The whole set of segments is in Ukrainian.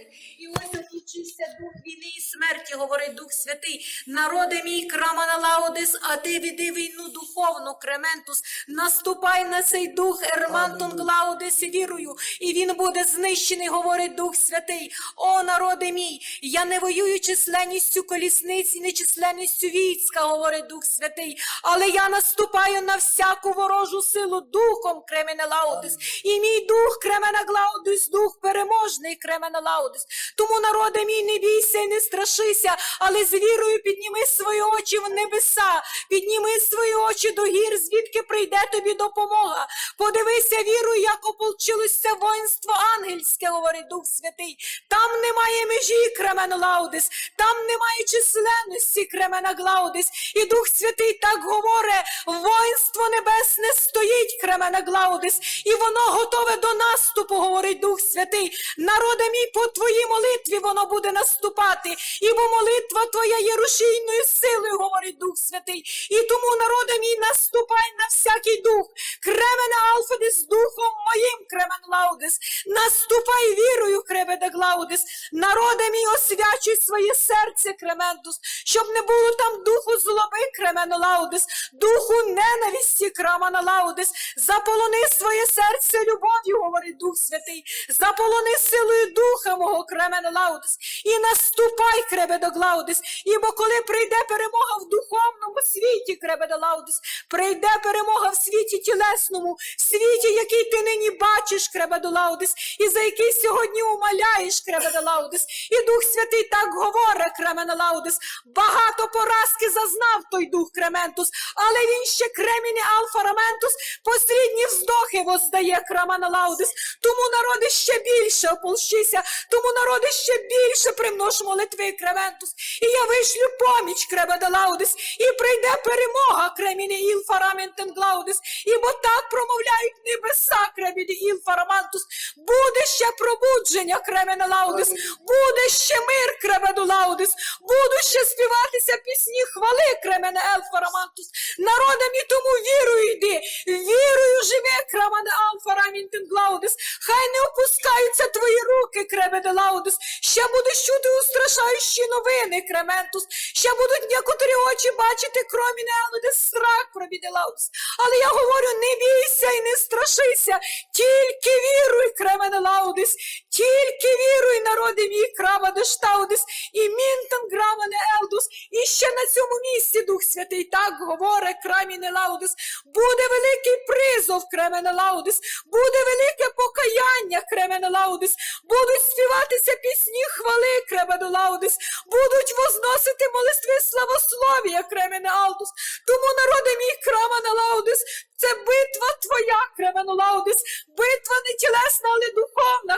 небесних. І ось закінчився дух війни і смерті, говорить Дух Святий. Народи мій крамана лаудис, а ти віди війну духовну, Крементус. Наступай на цей дух, Ермантон Глаудис вірою, і він буде знищений, говорить Дух Святий. О, народи мій, я не воюю численністю колісниць і нечисленністю війська, говорить Дух Святий, але я наступаю на всяку ворожу силу духом, Кремене Лаудис. І мій дух, Кремена Глаудис, дух переможний, Кремена Лаудис. Тому, народи мій, не бійся і не страшися, але з вірою підніми свої очі в небеса, підніми свої очі до гір, звідки прийде тобі допомога. Подивися вірою, як ополчилося воїнство ангельське, говорить Дух Святий. Там немає межі, Кремена Лаудис, там немає численності, Кремена Глаудис. І Дух Святий так говорить, воїнство небесне стоїть, Кремена Глаудис, і воно готове до наступу, говорить Дух Святий. Народе мій, по твоїй молитві воно буде наступати, ібо молитва твоя є рушійною силою, говорить Дух Святий. І тому, народе мій, наступай на всякий дух. Кремене Алфадис, духом моїм, Кремен Лаудис. Наступай вірою, Креведе Глаудис. Народе мій, освячуй своє серце, Крементус, щоб не було там духу злоби, Кремен Лаудис, духу ненависті, Крамана Лаудис. Заполони своє серце любов'ю, говорить Дух Святий. Заполони силою духа мого, Кремен Лаудис. І наступай, Кребедо Глаудис. Ібо коли прийде перемога в духовному світі, Кребедо Лаудис, прийде перемога в світі тілесному, в світі, який ти нині бачиш, Кребедо Лаудис, і за який сьогодні умаляєш, Кребедо Лаудис. І Дух Святий так говорить, Кремене Лаудис. Багато поразки зазнав той дух Крементус, але він ще креміне Алфараментус, посрідні вздохи воздає Крамана Лаудис. Тому народи ще більше ополщися, тому народи ще більше примнож молитви Крементус. І я вишлю поміч Кребеда Лаудис, і прийде перемога Креміне Ілфараментен Глаудис, ібо так промовляють небеса Креміне Ілфарамантус. Буде ще пробудження Кремене Лаудис, буде ще мир Кребеду Лаудис, будуть ще співатися пісні хвали Кремене Елфарамантус. Народам і тому віру йди, живи, Кремене Алфарамінтен Глаудис. Хай не опускаються твої руки, Кребеде Лаудис. Ще будеш чути устрашаючі новини, Крементус. Ще будуть некоторі очі бачити, кромі не Елодис, страх, Креміде Лаудис. Але я говорю, не бійся і не страшися, тільки віруй, Кремене Лаудис, тільки віруй, народи мій, крава Дештаудис, і мінтан грамане Елдус, і ще на цьому місці Дух Святий так говорить, краміне Лаудис, буде великий призов, Кремене Лаудис, буде велике покаяння, Кремене Лаудис, будуть співатися пісні хвали, Кремене Лаудис, будуть возносити молитви славословія, Кремене Алдус, тому народи мій, крамане Лаудис, це битва твоя, Кремене Лаудис, битва не тілесна, але духовна,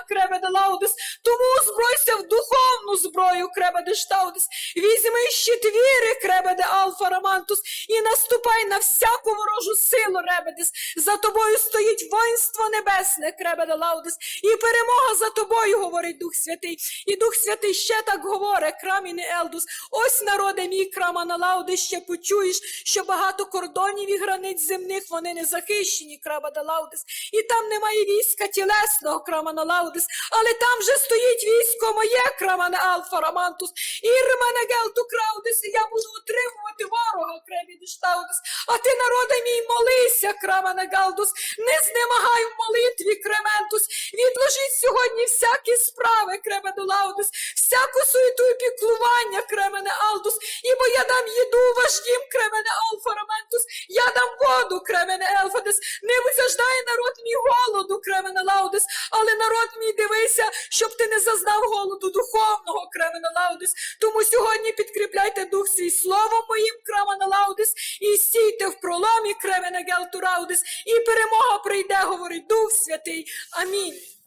Лаудис, тому озбройся в духовну зброю, Кребеде Штаудис, візьми щит віри, Кребеде Алфа Романтус, і наступай на всяку ворожу силу, Ребедис. За тобою стоїть воїнство небесне, Кребеде Лаудис, і перемога за тобою, говорить Дух Святий. І Дух Святий ще так говорить, Краміне Елдус. Ось народе мій Крамана Лаудис, ще почуєш, що багато кордонів і границь земних вони не захищені, Крабада Лаудис. І там немає війська тілесного, Крамана Лаудис, але там вже стоїть військо моє, Крамане Алфа Романтус, і Римане Гелту Краудис, і я буду отримувати ворога, кремі Таудис. А ти, народе мій, молися, Крамане Галдус, не знемагай в молитві, Крементус, відложіть сьогодні всякі справи, кремену Лаудис, всяку суету і піклування, Кремене Алдус, ібо я дам їду важким, Кремене Алфа Роментус, я дам воду, Кремене Елфадис, не визаждає народ мій голоду, Кремене Лаудис, але народ мій дивися, щоб ти не зазнав голоду духовного, Кремене Лаудис. Тому сьогодні підкріпляйте дух свій словом моїм, Кремене Лаудис, і стійте в проломі, Кремене Гелтураудис, і перемога прийде, говорить Дух Святий. Амінь.